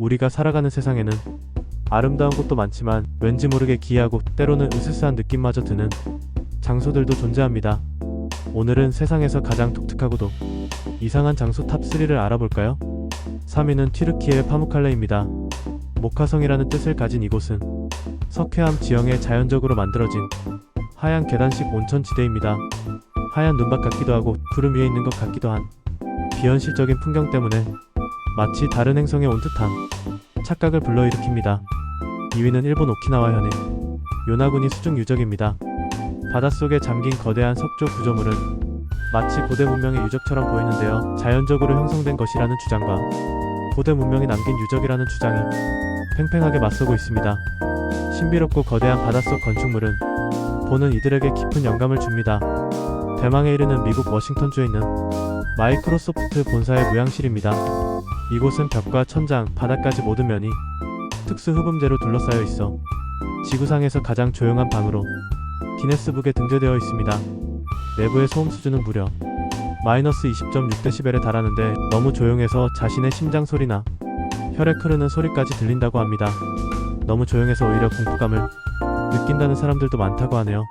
우리가 살아가는 세상에는 아름다운 곳도 많지만 왠지 모르게 기이하고 때로는 으스스한 느낌마저 드는 장소들도 존재합니다. 오늘은 세상에서 가장 독특하고도 이상한 장소 탑3를 알아볼까요? 3위는 튀르키예의 파무칼레입니다. 모카성이라는 뜻을 가진 이곳은 석회암 지형에 자연적으로 만들어진 하얀 계단식 온천 지대입니다. 하얀 눈밭 같기도 하고 구름 위에 있는 것 같기도 한 비현실적인 풍경 때문에 마치 다른 행성에 온 듯한 착각을 불러일으킵니다. 2위는 일본 오키나와 현의 요나군이 수중 유적입니다. 바닷속에 잠긴 거대한 석조 구조물은 마치 고대 문명의 유적처럼 보이는데요. 자연적으로 형성된 것이라는 주장과 고대 문명이 남긴 유적이라는 주장이 팽팽하게 맞서고 있습니다. 신비롭고 거대한 바닷속 건축물은 보는 이들에게 깊은 영감을 줍니다. 대망에 이르는 미국 워싱턴주에 있는 마이크로소프트 본사의 무양실입니다. 이곳은 벽과 천장, 바닥까지 모든 면이 특수 흡음재로 둘러싸여 있어 지구상에서 가장 조용한 방으로 기네스북에 등재되어 있습니다. 내부의 소음 수준은 무려 마이너스 20.6dB에 달하는데 너무 조용해서 자신의 심장 소리나 혈액 흐르는 소리까지 들린다고 합니다. 너무 조용해서 오히려 공포감을 느낀다는 사람들도 많다고 하네요.